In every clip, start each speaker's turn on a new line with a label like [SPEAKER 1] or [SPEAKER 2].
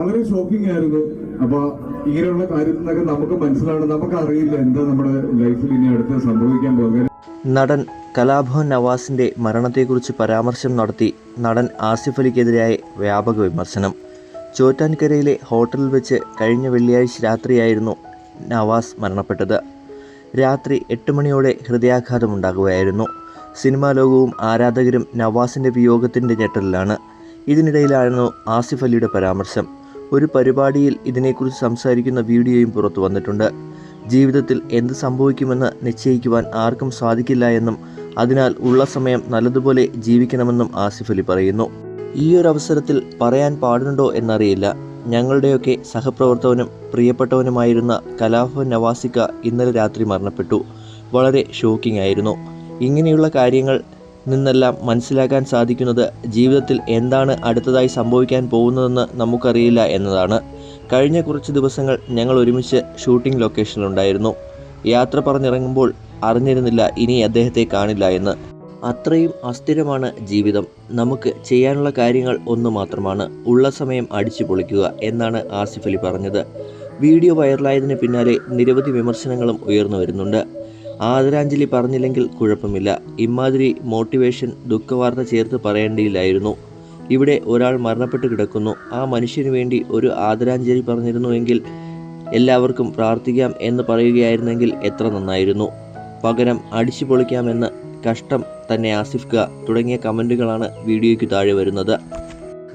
[SPEAKER 1] വളരെ ഷോക്കിംഗ് ആയിരുന്നു. അപ്പൊ ഇങ്ങനെയുള്ള കാര്യത്തിൽ നിന്നൊക്കെ നമുക്ക് മനസ്സിലാണ് നമുക്ക് അറിയില്ല എന്താ നമ്മുടെ ലൈഫിൽ ഇനി അടുത്ത് സംഭവിക്കാൻ പോകുന്നത്.
[SPEAKER 2] നടൻ കലാഭവൻ നവാസിന്റെ മരണത്തെക്കുറിച്ച് പരാമർശം നടത്തി നടൻ ആസിഫ് അലിക്കെതിരായ വ്യാപക വിമർശനം. ചോറ്റാൻകരയിലെ ഹോട്ടലിൽ വെച്ച് കഴിഞ്ഞ വെള്ളിയാഴ്ച രാത്രിയായിരുന്നു നവാസ് മരണപ്പെട്ടത്. രാത്രി എട്ട് മണിയോടെ ഹൃദയാഘാതമുണ്ടാകുകയായിരുന്നു സിനിമാ ലോകവും ആരാധകരും നവാസിന്റെ വിയോഗത്തിന്റെ ഞെട്ടലിലാണ്. ഇതിനിടയിലായിരുന്നു ആസിഫ് അലിയുടെ പരാമർശം. ഒരു പരിപാടിയിൽ ഇതിനെക്കുറിച്ച് സംസാരിക്കുന്ന വീഡിയോയും പുറത്തു വന്നിട്ടുണ്ട്. ജീവിതത്തിൽ എന്ത് സംഭവിക്കുമെന്ന് നിശ്ചയിക്കുവാൻ ആർക്കും സാധിക്കില്ല എന്നും അതിനാൽ ഉള്ള സമയം നല്ലതുപോലെ ജീവിക്കണമെന്നും ആസിഫ് അലി പറയുന്നു. ഈ ഒരു അവസരത്തിൽ പറയാൻ പാടുണ്ടോ എന്നറിയില്ല. ഞങ്ങളുടെയൊക്കെ സഹപ്രവർത്തകനും പ്രിയപ്പെട്ടവനുമായിരുന്ന കലാഫ് നവാസിക്ക ഇന്നലെ രാത്രി മരണപ്പെട്ടു. വളരെ ഷോക്കിംഗ് ആയിരുന്നു. ഇങ്ങനെയുള്ള കാര്യങ്ങൾ നിന്നെല്ലാം മനസ്സിലാക്കാൻ സാധിക്കുന്നത് ജീവിതത്തിൽ എന്താണ് അടുത്തതായി സംഭവിക്കാൻ പോകുന്നതെന്ന് നമുക്കറിയില്ല എന്നതാണ്. കഴിഞ്ഞ കുറച്ച് ദിവസങ്ങൾ ഞങ്ങൾ ഒരുമിച്ച് ഷൂട്ടിംഗ് ലൊക്കേഷനിലുണ്ടായിരുന്നു യാത്ര പറഞ്ഞിറങ്ങുമ്പോൾ അറിഞ്ഞിരുന്നില്ല ഇനി അദ്ദേഹത്തെ കാണില്ല എന്ന്. അത്രയും അസ്ഥിരമാണ് ജീവിതം. നമുക്ക് ചെയ്യാനുള്ള കാര്യങ്ങൾ ഒന്ന് മാത്രമാണ്. ഉള്ള സമയം അടിച്ചു പൊളിക്കുക എന്നാണ് ആസിഫ് അലി പറഞ്ഞത്. വീഡിയോ വൈറലായതിന് പിന്നാലെ നിരവധി വിമർശനങ്ങളും ഉയർന്നു വരുന്നുണ്ട്. ആദരാഞ്ജലി പറഞ്ഞില്ലെങ്കിൽ കുഴപ്പമില്ല. ഇമാതിരി മോട്ടിവേഷൻ ദുഃഖവാർത്ത ചേർത്ത് പറയേണ്ടിയില്ലായിരുന്നു. ഇവിടെ ഒരാൾ മരണപ്പെട്ട് കിടക്കുന്നു. ആ മനുഷ്യന് വേണ്ടി ഒരു ആദരാഞ്ജലി പറഞ്ഞിരുന്നുവെങ്കിൽ എല്ലാവർക്കും പ്രാർത്ഥിക്കാം എന്ന് പറയുകയായിരുന്നെങ്കിൽ എത്ര നന്നായിരുന്നു. പകരം അടിച്ചു പൊളിക്കാമെന്ന് കഷ്ടം തന്നെ ആസിഫ്ക തുടങ്ങിയ കമന്റുകളാണ് വീഡിയോയ്ക്ക് താഴെ വരുന്നത്.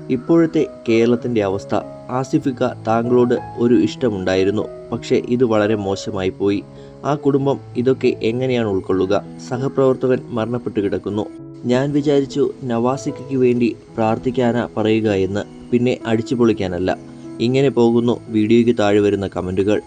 [SPEAKER 2] ഇപ്പോഴത്തെ കേരളത്തിന്റെ അവസ്ഥ. ആസിഫിക്ക താങ്കളോട് ഒരു ഇഷ്ടമുണ്ടായിരുന്നു. പക്ഷേ ഇത് വളരെ മോശമായി പോയി. ആ കുടുംബം ഇതൊക്കെ എങ്ങനെയാണ് ഉൾക്കൊള്ളുക? സഹപ്രവർത്തകൻ മരണപ്പെട്ട് കിടക്കുന്നു. ഞാൻ വിചാരിച്ചു നവാസിക്കയ്ക്ക് വേണ്ടി പ്രാർത്ഥിക്കാനാ പറയുക എന്ന്. പിന്നെ അടിച്ചു പൊളിക്കാനല്ല ഇങ്ങനെ പോകുന്നു. വീഡിയോയ്ക്ക് താഴെ വരുന്ന കമന്റുകൾ